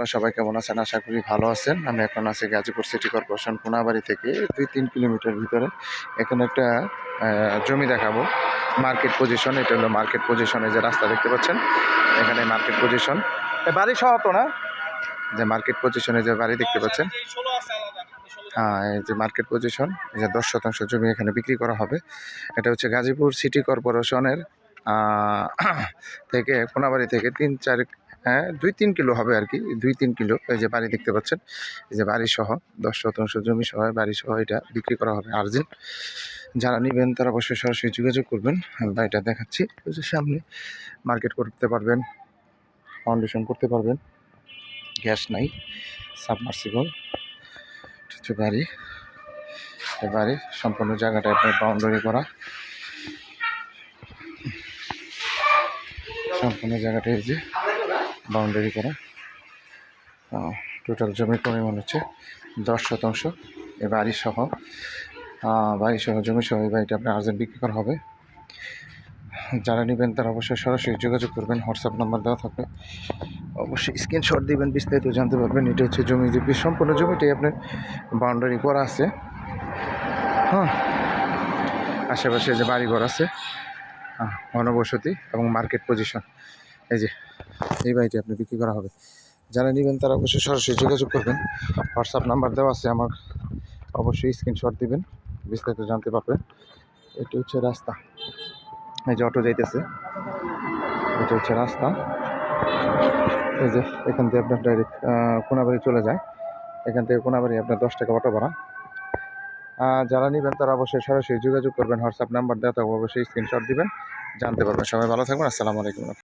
আপনারা সবাই কেমন আছেন? আশা করি ভালো আছেন। আমি এখন আছি গাজীপুর সিটি কর্পোরেশন কোনাবাড়ি থেকে দুই তিন কিলোমিটার ভিতরে। এখানে একটা জমি দেখাবো। মার্কেট পজিশন, এটা হলো মার্কেট পজিশনে যে রাস্তা দেখতে পাচ্ছেন, এখানে মার্কেট পজিশন। বাড়ি সহ তো না? যে মার্কেট পজিশনে যে বাড়ি দেখতে পাচ্ছেন। হ্যাঁ এই যে মার্কেট পজিশন, এই যে দশ শতাংশ জমি এখানে বিক্রি করা হবে। এটা হচ্ছে গাজীপুর সিটি কর্পোরেশনের থেকে কোনাবাড়ি থেকে তিন চার দুই তিন কিলো হবে আর কি, দুই তিন কিলো। এই যে বাড়ি দেখতে পাচ্ছেন, এই যে বাড়ি সহ দশ শতাংশ জমি সহ বাড়ি সহ এটা বিক্রি করা হবে আর্জেন্ট। যারা নেবেন তারা অবশ্যই সরাসরি যোগাযোগ করবেন বাড়িটা দেখাচ্ছি। সামনে মার্কেট করতে পারবেন, ফাউন্ডেশন করতে পারবেন, গ্যাস নাই, সাবমার্সিবল। হচ্ছে বাড়ি, এই বাড়ি, সম্পূর্ণ জায়গাটা আপনার বাউন্ডারি করা। সম্পূর্ণ জায়গাটা এই যে বাউন্ডারি করা। টোটাল জমির পরিমাণ হচ্ছে দশ শতাংশ। এই বাড়ি সহ আহ, বাড়ি সহ জমি সহ এই বাড়িটা আপনার আর্জেন্ট বিক্রি করা হবে। যারা নেবেন তারা অবশ্যই সরাসরি যোগাযোগ করবেন হোয়াটসঅ্যাপ নাম্বার দেওয়া থাকবে। অবশ্যই স্ক্রিনশট দিবেন বিস্তারিত জানতে পারবেন। এটা হচ্ছে জমি সম্পূর্ণ জমিটাই আপনার বাউন্ডারি করা আছে। হ্যাঁ আশেপাশে যে বাড়িঘর আছে ঘনবসতি এবং মার্কেট পজিশন এই যে এই বাড়িটি আপনি বিক্রি করা হবে। যারা নেবেন তারা অবশ্যই সরাসরি যোগাযোগ করবেন। হোয়াটসঅ্যাপ নাম্বার দেওয়া আছে আমার। অবশ্যই স্ক্রিনশট দিবেন, বিস্তারিত জানতে পারবেন। এটি হচ্ছে রাস্তা। এই যে অটো যাইতেছে। এটা হচ্ছে রাস্তা। এই যে এখান থেকে আপনার ডাইরেক্ট কোনাবাড়ি চলে যায়। এখান থেকে কোনাবাড়ি আপনার দশ টাকা অটো ভাড়া। যারা নেবেন তারা অবশ্যই সরাসরি যোগাযোগ করবেন। হোয়াটসঅ্যাপ নাম্বার দেওয়া থাকবে অবশ্যই স্ক্রিনশট দিবেন। জানতে পারবেন। সবাই ভালো থাকবেন। আসসালামু আলাইকুম।